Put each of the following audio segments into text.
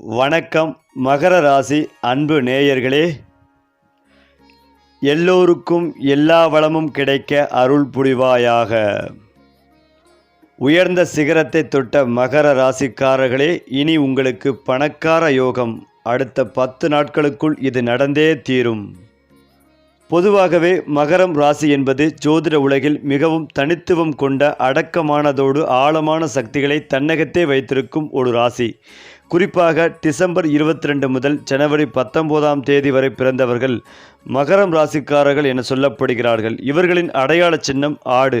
வணக்கம் மகர ராசி அன்பு நேயர்களே. எல்லோருக்கும் எல்லா வளமும் கிடைக்க அருள் புரிவாயாக. உயர்ந்த சிகரத்தை தொட்ட மகர ராசிக்காரர்களே இனி உங்களுக்கு பணக்கார யோகம். அடுத்த பத்து நாட்களுக்குள் இது நடந்தே தீரும். பொதுவாகவே மகரம் ராசி என்பது ஜோதிட உலகில் மிகவும் தனித்துவம் கொண்ட அடக்கமானதோடு ஆழமான சக்திகளை தன்னகத்தே வைத்திருக்கும் ஒரு ராசி. குறிப்பாக டிசம்பர் இருபத்தி ரெண்டு முதல் ஜனவரி பத்தொன்பதாம் தேதி வரை பிறந்தவர்கள் மகரம் ராசிக்காரர்கள் என சொல்லப்படுகிறார்கள். இவர்களின் அடையாள சின்னம் ஆடு.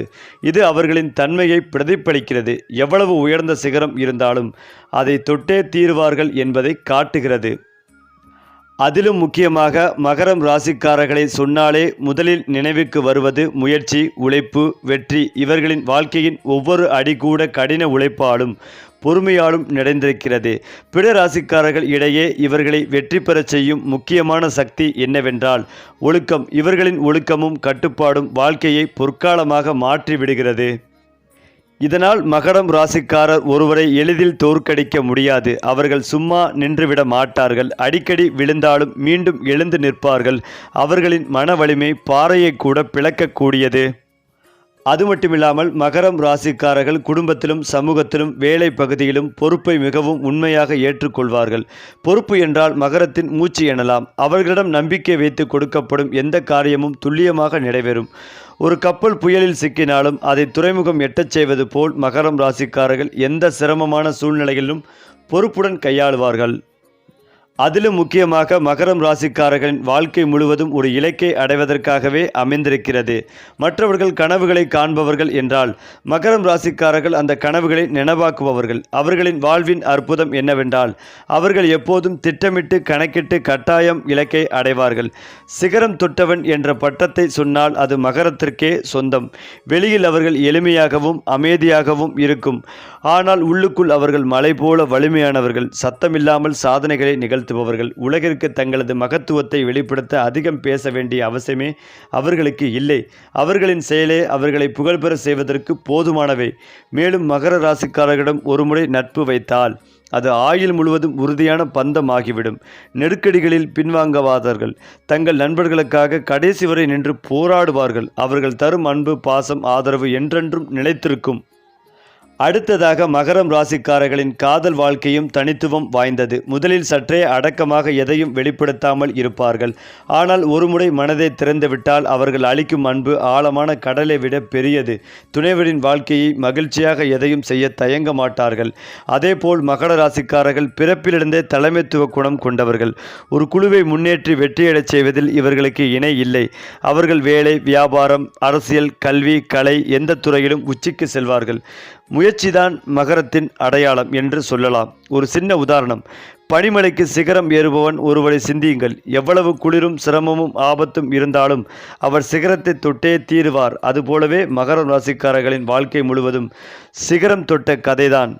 இது அவர்களின் தன்மையை பிரதிபலிக்கிறது. எவ்வளவு உயர்ந்த சிகரம் இருந்தாலும் அதை தொட்டே தீருவார்கள் என்பதை காட்டுகிறது. அதிலும் முக்கியமாக மகரம் ராசிக்காரர்களை சொன்னாலே முதலில் நினைவுக்கு வருவது முயற்சி உழைப்பு வெற்றி. இவர்களின் வாழ்க்கையின் ஒவ்வொரு அடி கூட கடின உழைப்பாலும் பொறுமையாலும் நிறைந்திருக்கிறது பிற ராசிக்காரர்கள் இடையே இவர்களை வெற்றி பெறச் செய்யும் முக்கியமான சக்தி என்னவென்றால் ஒழுக்கம். இவர்களின் ஒழுக்கமும் கட்டுப்பாடும் வாழ்க்கையை பொற்காலமாக மாற்றிவிடுகிறது. இதனால் மகரம் ராசிக்காரர் ஒருவரை எளிதில் தோற்கடிக்க முடியாது. அவர்கள் சும்மா நின்றுவிட மாட்டார்கள். அடிக்கடி விழுந்தாலும் மீண்டும் எழுந்து நிற்பார்கள். அவர்களின் மன வலிமை பாறையை கூட பிளக்கக்கூடியது. அது மட்டுமில்லாமல் மகரம் ராசிக்காரர்கள் குடும்பத்திலும் சமூகத்திலும் வேலை பகுதியிலும் பொறுப்பை மிகவும் உண்மையாக ஏற்றுக்கொள்வார்கள். பொறுப்பு என்றால் மகரத்தின் மூச்சு எனலாம். அவர்களிடம் நம்பிக்கை வைத்து கொடுக்கப்படும் எந்த காரியமும் துல்லியமாக நிறைவேறும். ஒரு கப்பல் புயலில் சிக்கினாலும் அதை துறைமுகம் எட்டச் செய்வது போல் மகரம் ராசிக்காரர்கள் எந்த சிரமமான சூழ்நிலையிலும் பொறுப்புடன் கையாளுவார்கள். அதிலும் முக்கியமாக மகரம் ராசிக்காரர்களின் வாழ்க்கை முழுவதும் ஒரு இலக்கை அடைவதற்காகவே அமைந்திருக்கிறது. மற்றவர்கள் கனவுகளை காண்பவர்கள் என்றால் மகரம் ராசிக்காரர்கள் அந்த கனவுகளை நினைவாக்குபவர்கள். அவர்களின் வாழ்வின் அற்புதம் என்னவென்றால் அவர்கள் எப்போதும் திட்டமிட்டு கணக்கிட்டு கட்டாயம் இலக்கை அடைவார்கள். சிகரம் தொட்டவன் என்ற பட்டத்தை சொன்னால் அது மகரத்திற்கே சொந்தம். வெளியில் அவர்கள் எளிமையாகவும் அமைதியாகவும் இருக்கும். ஆனால் உள்ளுக்குள் அவர்கள் மலை போல வலிமையானவர்கள். சத்தமில்லாமல் சாதனைகளை நிகழ்த்துபவர்கள் உலகிற்கு தங்களது மகத்துவத்தை வெளிப்படுத்த அதிகம் பேச வேண்டிய அவசியமே அவர்களுக்கு இல்லை. அவர்களின் செயலே அவர்களை புகழ்பெற செய்வதற்கு போதுமானவை. மேலும் மகர ராசிக்காரர்களிடம் ஒருமுறை நட்பு வைத்தால் அது ஆயுள் முழுவதும் உறுதியான பந்தமாகிவிடும். நெருக்கடிகளில் பின்வாங்கவாதார்கள் தங்கள் நண்பர்களுக்காக கடைசி வரை நின்று போராடுவார்கள். அவர்கள் தரும் அன்பு பாசம் ஆதரவு என்றென்றும் நிலைத்திருக்கும். அடுத்ததாக மகரம் ராசிக்காரர்களின் காதல் வாழ்க்கையும் தனித்துவம் வாய்ந்தது. முதலில் சற்றே அடக்கமாக எதையும் வெளிப்படுத்தாமல் இருப்பார்கள். ஆனால் ஒருமுறை மனதை திறந்துவிட்டால் அவர்கள் அளிக்கும் அன்பு ஆழமான கடலை விட பெரியது. துணைவரின் வாழ்க்கையை மகிழ்ச்சியாக எதையும் செய்ய தயங்க மாட்டார்கள். அதேபோல் மகர ராசிக்காரர்கள் பிறப்பிலிருந்தே தலைமைத்துவ குணம் கொண்டவர்கள். ஒரு குழுவை முன்னேற்றி வெற்றியடைச் செய்வதில் இவர்களுக்கு இணை இல்லை. அவர்கள் வேலை வியாபாரம் அரசியல் கல்வி கலை எந்த துறையிலும் உச்சிக்கு செல்வார்கள். முயற்சிதான் மகரத்தின் அடையாளம் என்று சொல்லலாம். ஒரு சின்ன உதாரணம். பனிமலைக்கு சிகரம் ஏறுபவன் ஒருவரை சிந்தியுங்கள். எவ்வளவு குளிரும் சிரமமும் ஆபத்தும் இருந்தாலும் அவர் சிகரத்தை தொட்டே தீருவார். அதுபோலவே மகர ராசிக்காரர்களின் வாழ்க்கை முழுவதும் சிகரம் தொட்ட கதைதான்.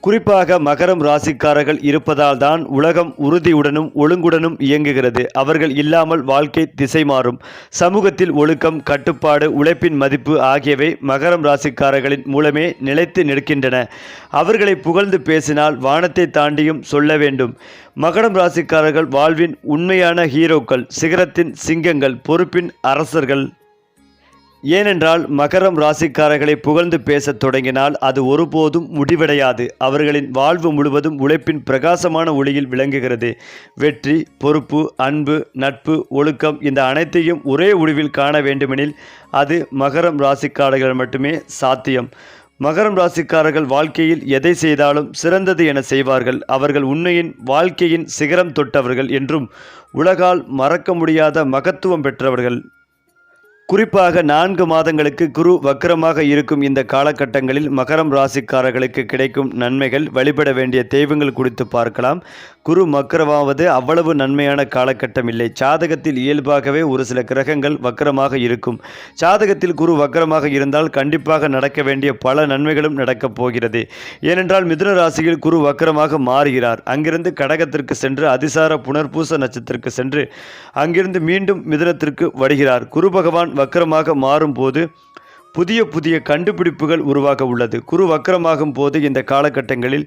குறிப்பாக மகரம் ராசிக்காரர்கள் இருப்பதால் தான் உலகம் உறுதியுடனும் ஒழுங்குடனும் இயங்குகிறது. அவர்கள் இல்லாமல் வாழ்க்கை திசை மாறும். சமூகத்தில் ஒழுக்கம் கட்டுப்பாடு உழைப்பின் மதிப்பு ஆகியவை மகரம் ராசிக்காரர்களின் மூலமே நிலைத்து நிற்கின்றன. அவர்களை புகழ்ந்து பேசினால் வானத்தை தாண்டியும் சொல்ல வேண்டும். மகரம் ராசிக்காரர்கள் வாழ்வின் உண்மையான ஹீரோக்கள் சிகரத்தின் சிங்கங்கள் பொறுப்பின் அரசர்கள். ஏனென்றால் மகரம் ராசிக்காரர்களை புகழ்ந்து பேசத் தொடங்கினால் அது ஒருபோதும் முடிவடையாது. அவர்களின் வாழ்வு முழுவதும் உழைப்பின் பிரகாசமான ஒளியில் விளங்குகிறது. வெற்றி பொறுப்பு அன்பு நட்பு ஒழுக்கம் இந்த அனைத்தையும் ஒரே முடிவில் காண வேண்டுமெனில் அது மகரம் ராசிக்காரர்கள் மட்டுமே சாத்தியம். மகரம் ராசிக்காரர்கள் வாழ்க்கையில் எதை செய்தாலும் சிறந்தது என செய்வார்கள். அவர்கள் உண்மையின் வாழ்க்கையின் சிகரம் தொட்டவர்கள் என்றும் உலகால் மறக்க முடியாத மகத்துவம் பெற்றவர்கள். குறிப்பாக நான்கு மாதங்களுக்கு குரு வக்கரமாக இருக்கும் இந்த காலகட்டங்களில் மகரம் ராசிக்காரர்களுக்கு கிடைக்கும் நன்மைகள் வழிபட வேண்டிய தெய்வங்கள் குறித்து பார்க்கலாம். குரு மக்கரமாவது அவ்வளவு நன்மையான காலகட்டம் இல்லை. சாதகத்தில் இயல்பாகவே ஒரு சில கிரகங்கள் வக்கரமாக இருக்கும். சாதகத்தில் குரு வக்கரமாக இருந்தால் கண்டிப்பாக நடக்க வேண்டிய பல நன்மைகளும் நடக்கப் போகிறது. ஏனென்றால் மிதுன ராசியில் குரு வக்கரமாக மாறுகிறார். அங்கிருந்து கடகத்திற்கு சென்று அதிசார புனர்பூச நட்சத்திரத்திற்கு சென்று அங்கிருந்து மீண்டும் மிதுனத்திற்கு வருகிறார். குரு பகவான் வக்கரமாக மாறும்போது புதிய புதிய கண்டுபிடிப்புகள் உருவாக உள்ளது. குரு வக்கரமாகும் போது இந்த காலகட்டங்களில்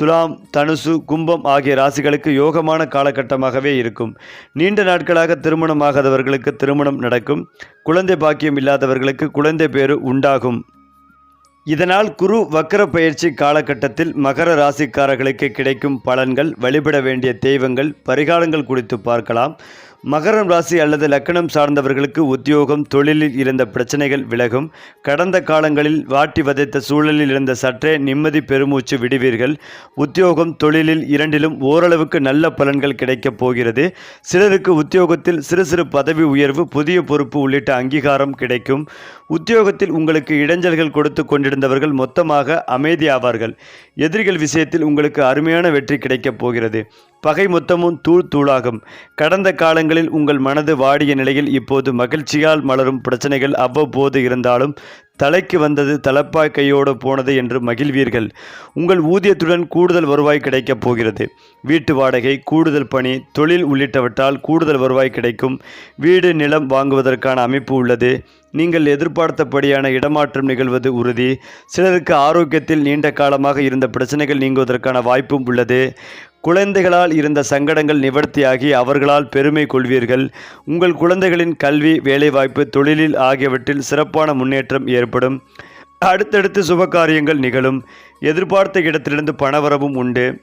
துலாம் தனுசு கும்பம் ஆகிய ராசிகளுக்கு யோகமான காலகட்டமாகவே இருக்கும். நீண்ட நாட்களாக திருமணமாகாதவர்களுக்கு திருமணம் நடக்கும். குழந்தை பாக்கியம் இல்லாதவர்களுக்கு குழந்தை பேறு உண்டாகும். இதனால் குரு வக்கர பயிற்சி காலகட்டத்தில் மகர ராசிக்காரர்களுக்கு கிடைக்கும் பலன்கள் வழிபட வேண்டிய தெய்வங்கள் பரிகாரங்கள் குறித்து பார்க்கலாம். மகரம் ராசி அல்லது லக்கணம் சார்ந்தவர்களுக்கு உத்தியோகம் தொழிலில் இருந்த பிரச்சனைகள் விலகும். கடந்த காலங்களில் வாட்டி வதைத்த சூழலில் இருந்த சற்றே நிம்மதி பெருமூச்சு விடுவீர்கள். உத்தியோகம் தொழிலில் இரண்டிலும் ஓரளவுக்கு நல்ல பலன்கள் கிடைக்கப் போகிறது. சிலருக்கு உத்தியோகத்தில் சிறு சிறு பதவி உயர்வு புதிய பொறுப்பு உள்ளிட்ட அங்கீகாரம் கிடைக்கும். உத்தியோகத்தில் உங்களுக்கு இடைஞ்சல்கள் கொடுத்து கொண்டிருந்தவர்கள் மொத்தமாக அமைதியாவார்கள். எதிரிகள் விஷயத்தில் உங்களுக்கு அருமையான வெற்றி கிடைக்கப் போகிறது. பகை மொத்தமும் தூள் தூளாகும். கடந்த காலங்களில் உங்கள் மனது வாடிய நிலையில் இப்போது மகிழ்ச்சியால் மலரும் பிரச்சனைகள் அவ்வப்போது இருந்தாலும் தலைக்கு வந்தது தலப்பாய் கையோடு போனது என்று மகிழ்வீர்கள். உங்கள் ஊதியத்துடன் கூடுதல் வருவாய் கிடைக்கப் போகிறது. வீட்டு வாடகை கூடுதல் பணி தொழில் உள்ளிட்டவற்றால் கூடுதல் வருவாய் கிடைக்கும். வீடு நிலம் வாங்குவதற்கான அமைப்பு உள்ளது. நீங்கள் எதிர்பார்த்தபடியான இடமாற்றம் நிகழ்வது உறுதி. சிலருக்கு ஆரோக்கியத்தில் நீண்ட காலமாக இருந்த பிரச்சனைகள் நீங்குவதற்கான வாய்ப்பும் உள்ளது. குழந்தைகளால் இருந்த சங்கடங்கள் நிவர்த்தியாகி அவர்களால் பெருமை கொள்வீர்கள். உங்கள் குழந்தைகளின் கல்வி வேலைவாய்ப்பு தொழிலில் ஆகியவற்றில் சிறப்பான முன்னேற்றம் ஏற்படும். அடுத்தடுத்து சுபகாரியங்கள் நிகழும். எதிர்பார்த்த இடத்திலிருந்து பணவரவும் உண்டு.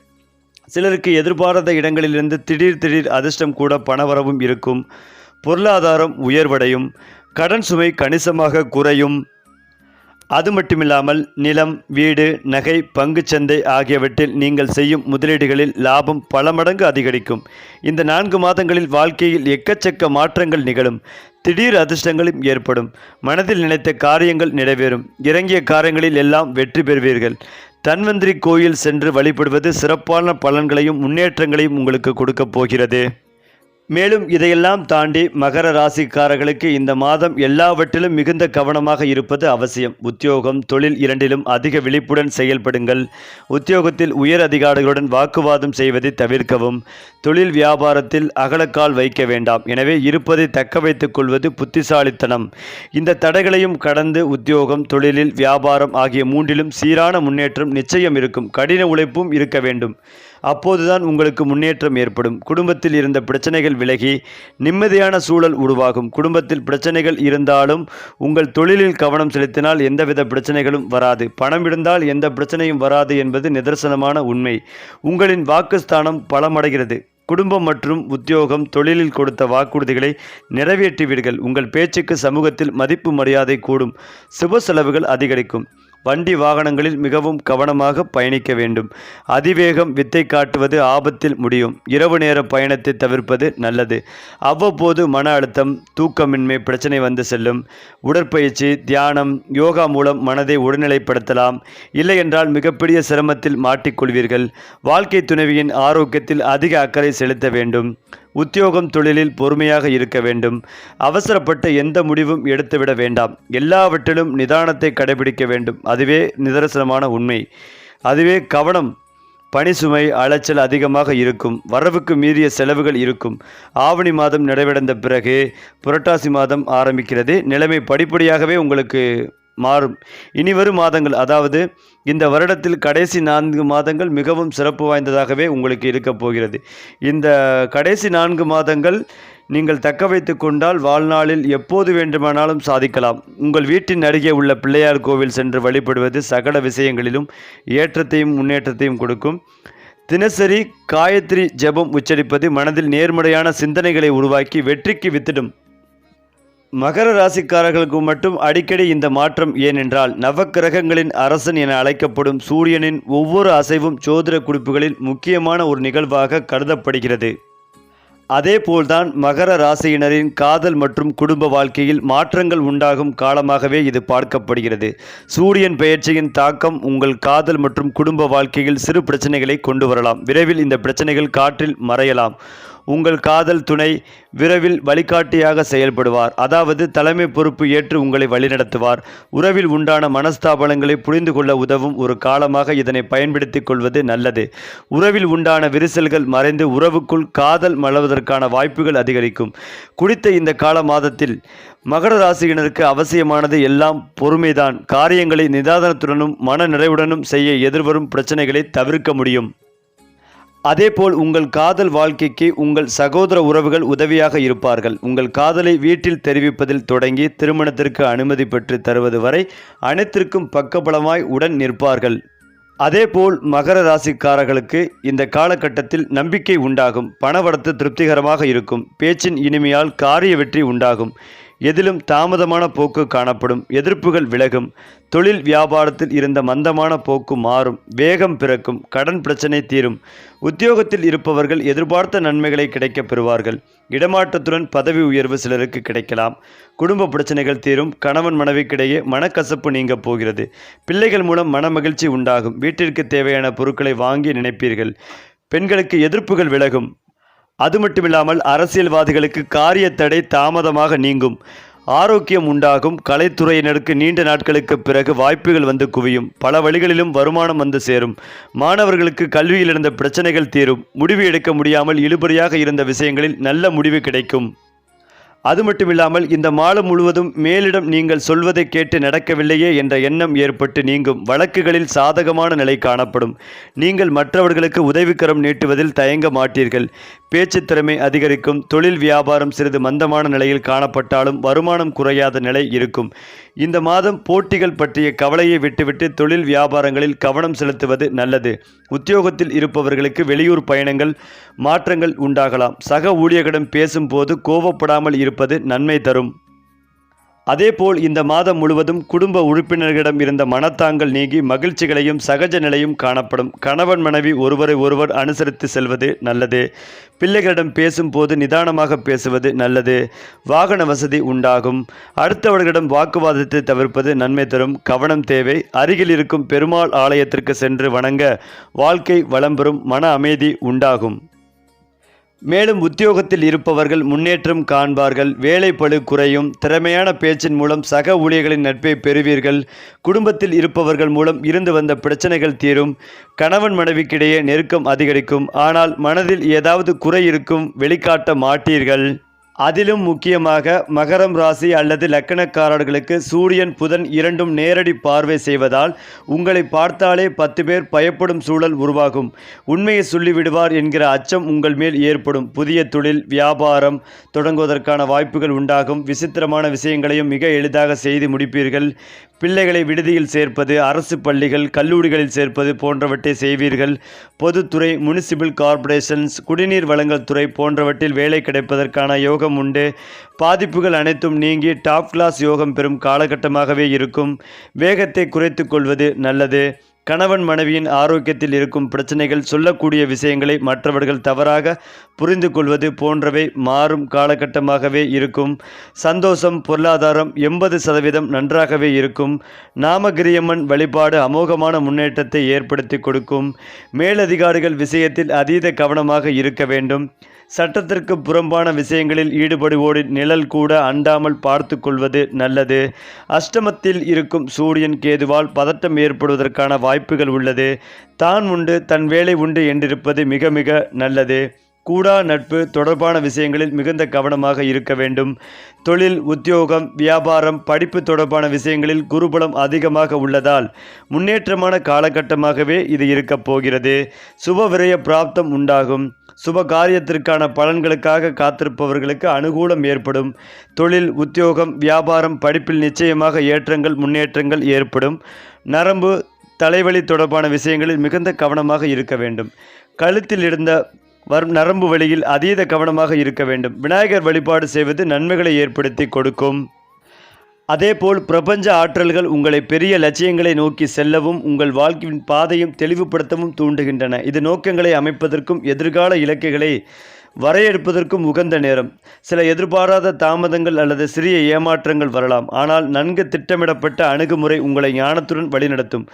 சிலருக்கு எதிர்பாராத இடங்களிலிருந்து திடீர் திடீர் அதிர்ஷ்டம் கூட பணவரவும் இருக்கும். பொருளாதாரம் உயர்வடையும். கடன் சுமை கணிசமாக குறையும். அது மட்டுமில்லாமல் நிலம் வீடு நகை பங்குச்சந்தை ஆகியவற்றில் நீங்கள் செய்யும் முதலீடுகளில் லாபம் பல மடங்கு அதிகரிக்கும். இந்த நான்கு மாதங்களில் வாழ்க்கையில் எக்கச்சக்க மாற்றங்கள் நிகழும். திடீர் அதிர்ஷ்டங்களும் ஏற்படும். மனதில் நினைத்த காரியங்கள் நிறைவேறும். இறங்கிய காரியங்களில் எல்லாம் வெற்றி பெறுவீர்கள். தன்வந்திரி கோயில் சென்று வழிபடுவது சிறப்பான பலன்களையும் முன்னேற்றங்களையும் உங்களுக்கு கொடுக்கப் போகிறது. மேலும் இதையெல்லாம் தாண்டி மகர ராசிக்காரர்களுக்கு இந்த மாதம் எல்லாவற்றிலும் மிகுந்த கவனமாக இருப்பது அவசியம். உத்தியோகம் தொழில் இரண்டிலும் அதிக விழிப்புடன் செயல்படுங்கள். உத்தியோகத்தில் உயர் அதிகாரிகளுடன் வாக்குவாதம் செய்வதை தவிர்க்கவும். தொழில் வியாபாரத்தில் அகலக்கால் வைக்க வேண்டாம். எனவே இருப்பதை தக்க வைத்துக் கொள்வது புத்திசாலித்தனம். இந்த தடைகளையும் கடந்து உத்தியோகம் தொழிலில் வியாபாரம் ஆகிய மூன்றிலும் சீரான முன்னேற்றம் நிச்சயம் இருக்கும். கடின உழைப்பும் இருக்க வேண்டும். அப்போதுதான் உங்களுக்கு முன்னேற்றம் ஏற்படும். குடும்பத்தில் இருந்த பிரச்சனைகள் விலகி நிம்மதியான சூழல் உருவாகும். குடும்பத்தில் பிரச்சனைகள் இருந்தாலும் உங்கள் தொழிலில் கவனம் செலுத்தினால் எந்தவித பிரச்சனைகளும் வராது. பணம் இருந்தால் எந்த பிரச்சனையும் வராது என்பது நிதர்சனமான உண்மை. உங்களின் வாக்குஸ்தானம் பலமடைகிறது. குடும்பம் மற்றும் உத்தியோகம் தொழிலில் கொடுத்த வாக்குறுதிகளை நிறைவேற்றுவீர்கள் உங்கள் பேச்சுக்கு சமூகத்தில் மதிப்பு மரியாதை கூடும். சுப செலவுகள் அதிகரிக்கும். வண்டி வாகனங்களில் மிகவும் கவனமாக பயணிக்க வேண்டும். அதிவேகம் வித்தை காட்டுவது ஆபத்தில் முடியும். இரவு நேர பயணத்தை தவிர்ப்பது நல்லது. அவ்வப்போது மன அழுத்தம் தூக்கமின்மை பிரச்சனை வந்து செல்லும். உடற்பயிற்சி தியானம் யோகா மூலம் மனதை உடல்நிலைப்படுத்தலாம். இல்லை என்றால் மிகப்பெரிய சிரமத்தில் மாட்டிக்கொள்வீர்கள். வாழ்க்கை துணைவியின் ஆரோக்கியத்தில் அதிக அக்கறை செலுத்த வேண்டும். உத்தியோகம் தொழிலில் பொறுமையாக இருக்க வேண்டும். அவசரப்பட்ட எந்த முடிவும் எடுத்துவிட வேண்டாம். எல்லாவற்றிலும் நிதானத்தை கடைபிடிக்க வேண்டும். அதுவே நிதர்சனமான உண்மை. அதுவே கவனம் பணி சுமை அலைச்சல் அதிகமாக இருக்கும். வரவுக்கு மீறிய செலவுகள் இருக்கும். ஆவணி மாதம் நிறைவடைந்த பிறகு புரட்டாசி மாதம் ஆரம்பிக்கிறது. நிலைமை படிப்படியாகவே உங்களுக்கு மாறும். இனி வரும் மாதங்கள் அதாவது இந்த வருடத்தில் கடைசி நான்கு மாதங்கள் மிகவும் சிறப்பு வாய்ந்ததாகவே உங்களுக்கு இருக்கப் போகிறது. இந்த கடைசி நான்கு மாதங்கள் நீங்கள் தக்க வைத்து கொண்டால் வாழ்நாளில் எப்போது வேண்டுமானாலும் சாதிக்கலாம். உங்கள் வீட்டின் அருகே உள்ள பிள்ளையார் கோவில் சென்று வழிபடுவது சகல விஷயங்களிலும் ஏற்றத்தையும் முன்னேற்றத்தையும் கொடுக்கும். தினசரி காயத்ரி ஜெபம் உச்சரிப்பது மனதில் நேர்மறையான சிந்தனைகளை உருவாக்கி வெற்றிக்கு வித்திடும். மகர ராசிக்காரர்களுக்கு மட்டும் அடிக்கடி இந்த மாற்றம் ஏனென்றால் நவக்கிரகங்களின் அரசன் என அழைக்கப்படும் சூரியனின் ஒவ்வொரு அசைவும் ஜோதிட குறிப்புகளில் முக்கியமான ஒரு நிகழ்வாக கருதப்படுகிறது. அதேபோல்தான் மகர ராசியினரின் காதல் மற்றும் குடும்ப வாழ்க்கையில் மாற்றங்கள் உண்டாகும் காலமாகவே இது பார்க்கப்படுகிறது. சூரியன் பெயர்ச்சியின் தாக்கம் உங்கள் காதல் மற்றும் குடும்ப வாழ்க்கையில் சிறு பிரச்சனைகளை கொண்டு வரலாம். விரைவில் இந்த பிரச்சனைகள் காற்றில் மறையலாம். உங்கள் காதல் துணை விரைவில் வழிகாட்டியாக செயல்படுவார். அதாவது தலைமை பொறுப்பு ஏற்று உங்களை வழிநடத்துவார். உறவில் உண்டான மனஸ்தாபனங்களை புரிந்து கொள்ள உதவும் ஒரு காலமாக இதனை பயன்படுத்திக் கொள்வது நல்லது. உறவில் உண்டான விரிசல்கள் மறைந்து உறவுக்குள் காதல் மலர்வதற்கான வாய்ப்புகள் அதிகரிக்கும். குடித்த இந்த கால மாதத்தில் மகர ராசியினருக்கு அவசியமானது எல்லாம் பொறுமைதான். காரியங்களை நிதானத்துடனும் மன நிறைவுடனும் செய்ய எதிர்வரும் பிரச்சனைகளை தவிர்க்க முடியும். அதேபோல் உங்கள் காதல் வாழ்க்கைக்கு உங்கள் சகோதர உறவுகள் உதவியாக இருப்பார்கள். உங்கள் காதலை வீட்டில் தெரிவிப்பதில் தொடங்கி திருமணத்திற்கு அனுமதி பெற்று தருவது வரை அனைத்திற்கும் பக்கபலமாய் உடன் நிற்பார்கள். அதேபோல் மகர ராசிக்காரர்களுக்கு இந்த காலகட்டத்தில் நம்பிக்கை உண்டாகும். பணவரத்து திருப்திகரமாக இருக்கும். பேச்சின் இனிமையால் காரிய வெற்றி உண்டாகும். எதிலும் தாமதமான போக்கு காணப்படும். எதிர்ப்புகள் விலகும். தொழில் வியாபாரத்தில் இருந்த மந்தமான போக்கு மாறும். வேகம் பிறக்கும். கடன் பிரச்சனை தீரும். உத்தியோகத்தில் இருப்பவர்கள் எதிர்பார்த்த நன்மைகளை கிடைக்கப் பெறுவார்கள். இடமாற்றத்துடன் பதவி உயர்வு சிலருக்கு கிடைக்கலாம். குடும்ப பிரச்சனைகள் தீரும். கணவன் மனைவிக்கிடையே மனக்கசப்பு நீங்கப் போகிறது. பிள்ளைகள் மூலம் மன மகிழ்ச்சி உண்டாகும். வீட்டிற்கு தேவையான பொருட்களை வாங்கி நினைப்பீர்கள். பெண்களுக்கு எதிர்ப்புகள் விலகும். அது மட்டுமில்லாமல் அரசியல்வாதிகளுக்கு காரிய தடை தாமதமாக நீங்கும். ஆரோக்கியம் உண்டாகும். கலைத்துறையினருக்கு நீண்ட நாட்களுக்கு பிறகு வாய்ப்புகள் வந்து குவியும். பல வழிகளிலும் வருமானம் வந்து சேரும். மாணவர்களுக்கு கல்வியில் இருந்த பிரச்சனைகள் தீரும். முடிவு எடுக்க முடியாமல் இழுபறியாக இருந்த விஷயங்களில் நல்ல முடிவு கிடைக்கும். அது மட்டுமில்லாமல் இந்த மாதம் முழுவதும் மேலிடம் நீங்கள் சொல்வதை கேட்டு நடக்கவில்லையே என்ற எண்ணம் ஏற்பட்டு நீங்கும் வழக்குகளில் சாதகமான நிலை காணப்படும். நீங்கள் மற்றவர்களுக்கு உதவிக்கரம் நீட்டுவதில் தயங்க மாட்டீர்கள். பேச்சு திறமை அதிகரிக்கும் தொழில் வியாபாரம் சிறிது மந்தமான நிலையில் காணப்பட்டாலும் வருமானம் குறையாத நிலை இருக்கும். இந்த மாதம் போட்டிகள் பற்றிய கவலையை விட்டுவிட்டு தொழில் வியாபாரங்களில் கவனம் செலுத்துவது நல்லது. உத்தியோகத்தில் இருப்பவர்களுக்கு வெளியூர் பயணங்கள் மாற்றங்கள் உண்டாகலாம். சக ஊழியர்களிடம் பேசும்போது கோபப்படாமல் இருப்பது நன்மை தரும். அதேபோல் இந்த மாதம் முழுவதும் குடும்ப உறுப்பினர்களிடம் இருந்த மனத்தாங்கல் நீங்கி மகிழ்ச்சிகளையும் சகஜ நிலையும் காணப்படும். கணவன் மனைவி ஒருவரை ஒருவர் அனுசரித்து செல்வது நல்லது. பிள்ளைகளிடம் பேசும்போது நிதானமாக பேசுவது நல்லது. வாகன வசதி உண்டாகும். அடுத்தவர்களிடம் வாக்குவாதத்தை தவிர்ப்பது நன்மை தரும். கவனம் தேவை. அருகில் இருக்கும் பெருமாள் ஆலயத்திற்கு சென்று வணங்க வாழ்க்கை வளம்பெறும் மன அமைதி உண்டாகும். மேலும் உத்தியோகத்தில் இருப்பவர்கள் முன்னேற்றம் காண்பார்கள். வேலைப்பழு குறையும். திறமையான பேச்சின் மூலம் சக ஊழியர்களின் நட்பை பெறுவீர்கள். குடும்பத்தில் இருப்பவர்கள் மூலம் இருந்து வந்த பிரச்சனைகள் தீரும். கணவன் மனைவிக்கிடையே நெருக்கம் அதிகரிக்கும். ஆனால் மனதில் ஏதாவது குறை இருக்கும். வெளிக்காட்ட மாட்டீர்கள். அதிலும் முக்கியமாக மகரம் ராசி அல்லது லக்கணக்காரர்களுக்கு சூரியன் புதன் இரண்டும் நேரடி பார்வை செய்வதால் உங்களை பார்த்தாலே பத்து பேர் பயப்படும் சூழல் உருவாகும். உண்மையை சொல்லிவிடுவார் என்கிற அச்சம் உங்கள் மேல் ஏற்படும். புதிய தொழில் வியாபாரம் தொடங்குவதற்கான வாய்ப்புகள் உண்டாகும். விசித்திரமான விஷயங்களையும் மிக எளிதாக செய்து முடிப்பீர்கள். பிள்ளைகளை விடுதியில் சேர்ப்பது அரசு பள்ளிகள் கல்லூரிகளில் சேர்ப்பது போன்றவற்றை செய்வீர்கள். பொதுத்துறை முனிசிபல் கார்ப்பரேஷன்ஸ் குடிநீர் வழங்கல் துறை போன்றவற்றில் வேலை கிடைப்பதற்கான யோகம் உண்டு. பாதிப்புகள் அனைத்தும் நீங்கி டாப் கிளாஸ் யோகம் பெறும் காலகட்டமாகவே இருக்கும். வேகத்தை குறைத்து கொள்வது நல்லது. கணவன் மனைவியின் ஆரோக்கியத்தில் இருக்கும் பிரச்சனைகள் சொல்லக்கூடிய விஷயங்களை மற்றவர்கள் தவறாக புரிந்து கொள்வது போன்றவை மாறும் காலகட்டமாகவே இருக்கும். சந்தோஷம் பொருளாதாரம் எண்பது சதவீதம் நன்றாகவே இருக்கும். நாமகிரியம்மன் வழிபாடு அமோகமான முன்னேற்றத்தை ஏற்படுத்தி கொடுக்கும். மேலதிகாரிகள் விஷயத்தில் அதீத கவனமாக இருக்க வேண்டும். சட்டத்திற்கு புறம்பான விஷயங்களில் ஈடுபடுவோடு நிழல் கூட அண்டாமல் பார்த்து கொள்வது நல்லது. அஷ்டமத்தில் இருக்கும் சூரியன் கேதுவால் பதட்டம் ஏற்படுவதற்கான வாய்ப்புகள் உள்ளது. தான் உண்டு தன் வேலை உண்டு என்றிருப்பது மிக மிக நல்லது. கூடா நட்பு தொடர்பான விஷயங்களில் மிகுந்த கவனமாக இருக்க வேண்டும். தொழில் உத்தியோகம் வியாபாரம் படிப்பு தொடர்பான விஷயங்களில் குருபலம் அதிகமாக உள்ளதால் முன்னேற்றமான காலகட்டமாகவே இது இருக்கப் போகிறது. சுப விரய பிராப்தம் உண்டாகும். சுப காரியத்திற்கான பலன்களுக்காக காத்திருப்பவர்களுக்கு அனுகூலம் ஏற்படும். தொழில் உத்தியோகம் வியாபாரம் படிப்பில் நிச்சயமாக ஏற்றங்கள் முன்னேற்றங்கள் ஏற்படும். நரம்பு தலைவலி தொடர்பான விஷயங்களில் மிகுந்த கவனமாக இருக்க வேண்டும். கழுத்தில் இருந்த வரும் நரம்பு வழியில் அதீத கவனமாக இருக்க வேண்டும். விநாயகர் வழிபாடு செய்வது நன்மைகளை ஏற்படுத்தி கொடுக்கும். அதேபோல் பிரபஞ்ச ஆற்றல்கள் உங்களை பெரிய லட்சியங்களை நோக்கி செல்லவும் உங்கள் வாழ்க்கையின் பாதையும் தெளிவுபடுத்தவும் தூண்டுகின்றன. இது நோக்கங்களை அமைப்பதற்கும் எதிர்கால இலக்குகளை வரையெடுப்பதற்கும் உகந்த நேரம். சில எதிர்பாராத தாமதங்கள் அல்லது சிறிய ஏமாற்றங்கள் வரலாம். ஆனால் நன்கு திட்டமிடப்பட்ட அணுகுமுறை உங்களை ஞானத்துடன் வழிநடத்தும்.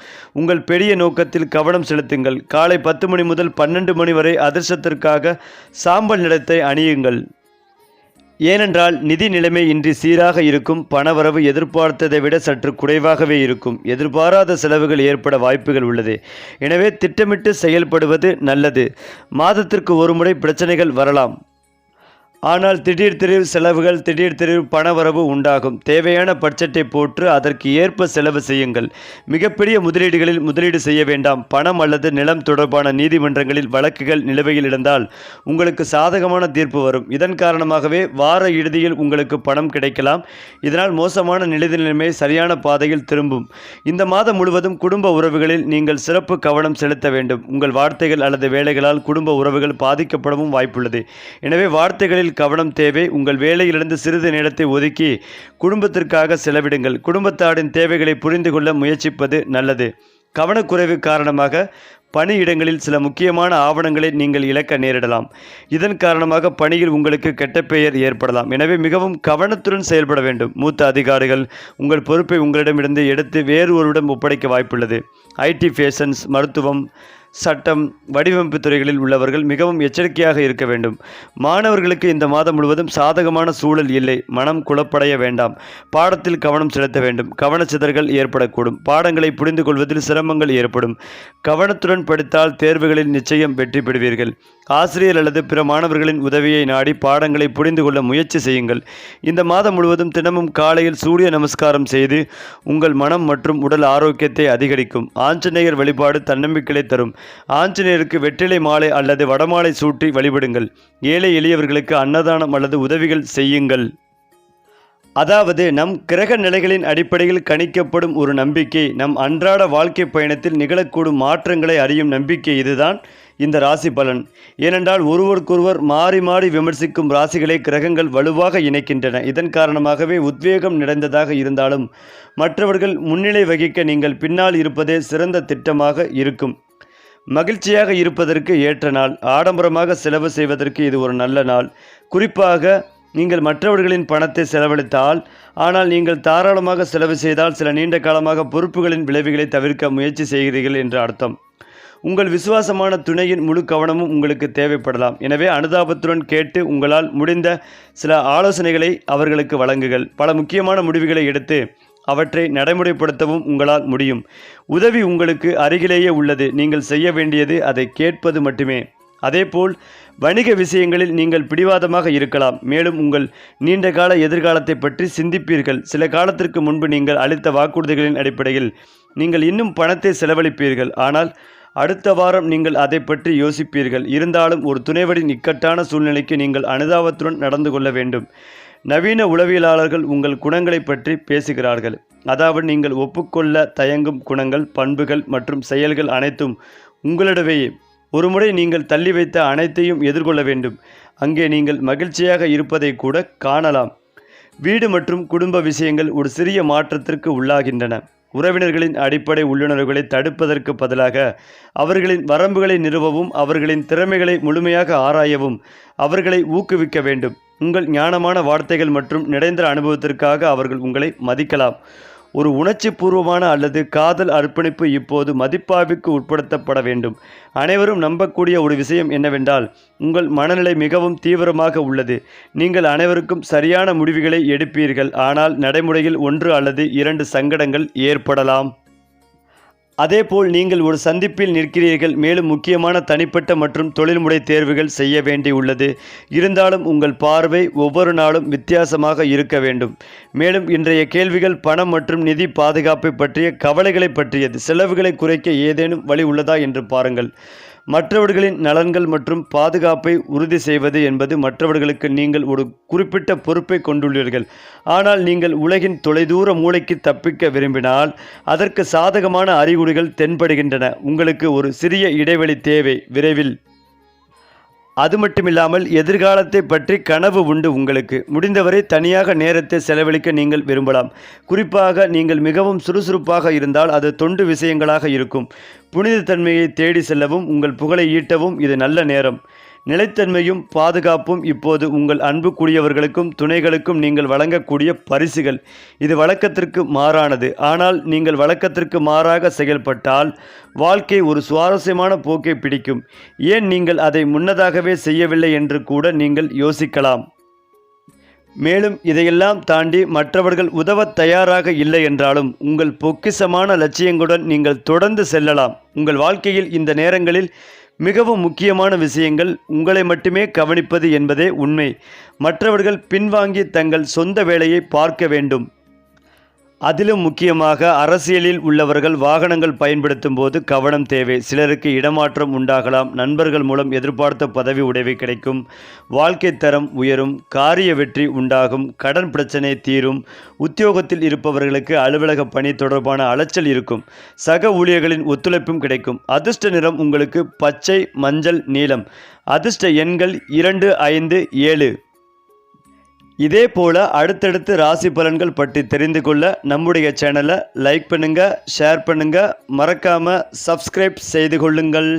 உங்கள் பெரிய நோக்கத்தில் கவனம் செலுத்துங்கள். காலை பத்து மணி முதல் பன்னெண்டு மணி வரை அதிர்ஷ்டத்திற்காக சாம்பல் நிறத்தை அணியுங்கள். ஏனென்றால் நிதி நிலைமை இன்றி சீராக இருக்கும் பணவரவு எதிர்பார்த்ததை விட சற்று குறைவாகவே இருக்கும். எதிர்பாராத செலவுகள் ஏற்பட வாய்ப்புகள் உள்ளது. எனவே திட்டமிட்டு செயல்படுவது நல்லது. மாதத்திற்கு ஒருமுறை பிரச்சனைகள் வரலாம். ஆனால் திடீர் திரிவு செலவுகள் திடீர் திரிவு பணவரவு உண்டாகும். தேவையான பட்ஜெட்டை போற்று அதற்கு ஏற்ப செலவு செய்யுங்கள். மிகப்பெரிய முதலீடுகளில் முதலீடு செய்ய வேண்டாம். பணம் அல்லது நிலம் தொடர்பான நீதிமன்றங்களில் வழக்குகள் நிலுவையில் இருந்தால் உங்களுக்கு சாதகமான தீர்ப்பு வரும். இதன் காரணமாகவே வார இறுதியில் உங்களுக்கு பணம் கிடைக்கலாம். இதனால் மோசமான நிலை நிலைமை சரியான பாதையில் திரும்பும். இந்த மாதம் முழுவதும் குடும்ப உறவுகளில் நீங்கள் சிறப்பு கவனம் செலுத்த வேண்டும். உங்கள் வார்த்தைகள் அல்லது வேலைகளால் குடும்ப உறவுகள் பாதிக்கப்படவும் வாய்ப்புள்ளது. எனவே வார்த்தைகளில் கவனம் தேவை. உங்கள் வேலையிலிருந்து சிறிது நேரத்தை ஒதுக்கி குடும்பத்திற்காக செலவிடுங்கள். குடும்பத்தாரின் தேவைகளை புரிந்து கொள்ள முயற்சிப்பது நல்லது. கவனக்குறைவு காரணமாக பணியிடங்களில் சில முக்கியமான ஆவணங்களை நீங்கள் இழக்க நேரிடலாம். இதன் காரணமாக பணியில் உங்களுக்கு கெட்ட பெயர் ஏற்படலாம். எனவே மிகவும் கவனத்துடன் செயல்பட வேண்டும். மூத்த அதிகாரிகள் உங்கள் பொறுப்பை உங்களிடமிருந்து எடுத்து வேறு ஒருவரிடம் ஒப்படைக்க வாய்ப்புள்ளது. ஐடி ஃபேஷன்ஸ் மருத்துவம் சட்டம் வடிவமைப்பு துறைகளில் உள்ளவர்கள் மிகவும் எச்சரிக்கையாக இருக்க வேண்டும். மாணவர்களுக்கு இந்த மாதம் முழுவதும் சாதகமான சூழல் இல்லை. மனம் குழப்படைய வேண்டாம். பாடத்தில் கவனம் செலுத்த வேண்டும். கவனச்சிதறல்கள் ஏற்படக்கூடும். பாடங்களை புரிந்து கொள்வதில் சிரமங்கள் ஏற்படும். கவனத்துடன் படித்தால் தேர்வுகளில் நிச்சயம் வெற்றி பெறுவீர்கள். ஆசிரியர் அல்லது பிற மாணவர்களின் உதவியை நாடி பாடங்களை புரிந்து கொள்ள முயற்சி செய்யுங்கள். இந்த மாதம் முழுவதும் தினமும் காலையில் சூரிய நமஸ்காரம் செய்து உங்கள் மனம் மற்றும் உடல் ஆரோக்கியத்தை அதிகரிக்கும். ஆஞ்சநேயர் வழிபாடு தன்னம்பிக்கையை தரும். ஆஞ்சநேயருக்கு வெற்றிலை மாலை அல்லது வடமாலை சூட்டி வழிபடுங்கள். ஏழை எளியவர்களுக்கு அன்னதானம் அல்லது உதவிகள் செய்யுங்கள். அதாவது நம் கிரக நிலைகளின் அடிப்படையில் கணிக்கப்படும் ஒரு நம்பிக்கை நம் அன்றாட வாழ்க்கை பயணத்தில் நிகழக்கூடும் மாற்றங்களை அறியும் நம்பிக்கை இதுதான். இந்த ராசி பலன். ஏனென்றால் ஒருவருக்கொருவர் மாறி மாறி விமர்சிக்கும் ராசிகளை கிரகங்கள் வலுவாக இணைக்கின்றன. இதன் காரணமாகவே உத்வேகம் நிறைந்ததாக இருந்தாலும் மற்றவர்கள் முன்னிலை வகிக்க நீங்கள் பின்னால் இருப்பதே சிறந்த திட்டமாக இருக்கும். மகிழ்ச்சியாக இருப்பதற்கு ஏற்ற நாள். ஆடம்பரமாக செலவு செய்வதற்கு இது ஒரு நல்ல நாள். குறிப்பாக நீங்கள் மற்றவர்களின் பணத்தை செலவழித்தால் ஆனால் நீங்கள் தாராளமாக செலவு செய்தால் சில நீண்ட காலமாக பொறுப்புகளின் விளைவுகளை தவிர்க்க முயற்சி செய்கிறீர்கள் என்று அர்த்தம். உங்கள் விசுவாசமான துணையின் முழு கவனமும் உங்களுக்கு தேவைப்படலாம். எனவே அனுதாபத்துடன் கேட்டு உங்களால் முடிந்த சில ஆலோசனைகளை அவர்களுக்கு வழங்குங்கள். பல முக்கியமான முடிவுகளை எடுத்து அவற்றை நடைமுறைப்படுத்தவும் உங்களால் முடியும். உதவி உங்களுக்கு அருகிலேயே உள்ளது. நீங்கள் செய்ய வேண்டியது அதை கேட்பது மட்டுமே. அதேபோல் வணிக விஷயங்களில் நீங்கள் பிடிவாதமாக இருக்கலாம். மேலும் உங்கள் நீண்ட கால எதிர்காலத்தை பற்றி சிந்திப்பீர்கள். சில காலத்திற்கு முன்பு நீங்கள் அளித்த வாக்குறுதிகளின் அடிப்படையில் நீங்கள் இன்னும் பணத்தை செலவழிப்பீர்கள். ஆனால் அடுத்த வாரம் நீங்கள் அதை பற்றி யோசிப்பீர்கள். இருந்தாலும் ஒரு துணைவரின் இக்கட்டான சூழ்நிலைக்கு நீங்கள் அனுதாபத்துடன் நடந்து கொள்ள வேண்டும். நவீன உளவியலாளர்கள் உங்கள் குணங்களை பற்றி பேசுகிறார்கள். அதாவது நீங்கள் ஒப்புக்கொள்ள தயங்கும் குணங்கள் பண்புகள் மற்றும் செயல்கள் அனைத்தும் உங்களிடவே ஒருமுறை நீங்கள் தள்ளி வைத்த அனைத்தையும் எதிர்கொள்ள வேண்டும். அங்கே நீங்கள் மகிழ்ச்சியாக இருப்பதை கூட காணலாம். வீடு மற்றும் குடும்ப விஷயங்கள் ஒரு சிறிய மாற்றத்திற்கு உள்ளாகின்றன. உறவினர்களின் அடிப்படை உள்ளுணர்வுகளை தடுப்பதற்கு பதிலாக அவர்களின் வரம்புகளை நிறுவவும் அவர்களின் திறமைகளை முழுமையாக ஆராயவும் அவர்களை ஊக்குவிக்க வேண்டும். உங்கள் ஞானமான வார்த்தைகள் மற்றும் நிறைந்த அனுபவத்திற்காக அவர்கள் உங்களை மதிக்கலாம். ஒரு உணர்ச்சி பூர்வமான அல்லது காதல் அர்ப்பணிப்பு இப்போது மதிப்பாய்வுக்கு உட்படுத்தப்பட வேண்டும். அனைவரும் நம்பக்கூடிய ஒரு விஷயம் என்னவென்றால் உங்கள் மனநிலை மிகவும் தீவிரமாக உள்ளது. நீங்கள் அனைவருக்கும் சரியான முடிவுகளை எடுப்பீர்கள். ஆனால் நடைமுறையில் ஒன்று அல்லது இரண்டு சங்கடங்கள் ஏற்படலாம். அதேபோல் நீங்கள் ஒரு சந்திப்பில் நிற்கிறீர்கள் மேலும் முக்கியமான தனிப்பட்ட மற்றும் தொழில்முறை தேர்வுகள் செய்ய வேண்டியுள்ளது இருந்தாலும் உங்கள் பார்வை ஒவ்வொரு நாளும் வித்தியாசமாக இருக்க வேண்டும். மேலும் இன்றைய கேள்விகள் பணம் மற்றும் நிதி பாதுகாப்பை பற்றிய கவலைகளை பற்றியது. செலவுகளை குறைக்க ஏதேனும் வழி உள்ளதா என்று பாருங்கள். மற்றவர்களின் நலன்கள் மற்றும் பாதுகாப்பை உறுதி செய்வது என்பது மற்றவர்களுக்கு நீங்கள் ஒரு குறிப்பிட்ட பொறுப்பை கொண்டுள்ளீர்கள். ஆனால் நீங்கள் உலகின் தொலைதூர மூளைக்கு தப்பிக்க விரும்பினால் அதற்கு சாதகமான அறிகுறிகள் தென்படுகின்றன. உங்களுக்கு ஒரு சிறிய இடைவெளி தேவை விரைவில். அது மட்டுமில்லாமல் எதிர்காலத்தை பற்றி கனவு உண்டு உங்களுக்கு. முடிந்தவரை தனியாக நேரத்தை செலவழிக்க நீங்கள் விரும்பலாம். குறிப்பாக நீங்கள் மிகவும் சுறுசுறுப்பாக இருந்தால் அது தொண்டு விஷயங்களாக இருக்கும். புனிதத்தன்மையை தேடி செல்லவும் உங்கள் புகழை ஈட்டவும் இது நல்ல நேரம். நிலைத்தன்மையும் பாதுகாப்பும் இப்போது உங்கள் அன்புக்குரியவர்களுக்கும் துணைகளுக்கும் நீங்கள் வழங்கக்கூடிய பரிசுகள். இது வழக்கத்திற்கு மாறானது. ஆனால் நீங்கள் வழக்கத்திற்கு மாறாக செயல்பட்டால் வாழ்க்கை ஒரு சுவாரஸ்யமான போக்கை பிடிக்கும். ஏன் நீங்கள் அதை முன்னதாகவே செய்யவில்லை என்று கூட நீங்கள் யோசிக்கலாம். மேலும் இதையெல்லாம் தாண்டி மற்றவர்கள் உதவ தயாராக இல்லை என்றாலும் உங்கள் பொக்கிசமான லட்சியங்களுடன் நீங்கள் தொடர்ந்து செல்லலாம். உங்கள் வாழ்க்கையில் இந்த நேரங்களில் மிகவும் முக்கியமான விஷயங்கள் உங்களை மட்டுமே கவனிப்பது என்பதே உண்மை. மற்றவர்கள் பின்வாங்கி தங்கள் சொந்த வேலையை பார்க்க வேண்டும். அதிலும் முக்கியமாக அரசியலில் உள்ளவர்கள் வாகனங்கள் பயன்படுத்தும் போது கவனம் தேவை. சிலருக்கு இடமாற்றம் உண்டாகலாம். நண்பர்கள் மூலம் எதிர்பார்த்த பதவி உடைவை கிடைக்கும். வாழ்க்கை தரம் உயரும். காரிய வெற்றி உண்டாகும். கடன் பிரச்சனை தீரும். உத்தியோகத்தில் இருப்பவர்களுக்கு அலுவலக பணி தொடர்பான அலைச்சல் இருக்கும். சக ஊழியர்களின் ஒத்துழைப்பும் கிடைக்கும். அதிர்ஷ்ட நிறம் உங்களுக்கு பச்சை மஞ்சள் நீலம். அதிர்ஷ்ட எண்கள் இரண்டு ஐந்து ஏழு. இதே போல அடுத்தடுத்து ராசி பலன்கள் பற்றி தெரிந்து கொள்ள நம்முடைய சேனலை லைக் பண்ணுங்க ஷேர் பண்ணுங்க. மறக்காம சப்ஸ்கிரைப் செய்து கொள்ளுங்கள்.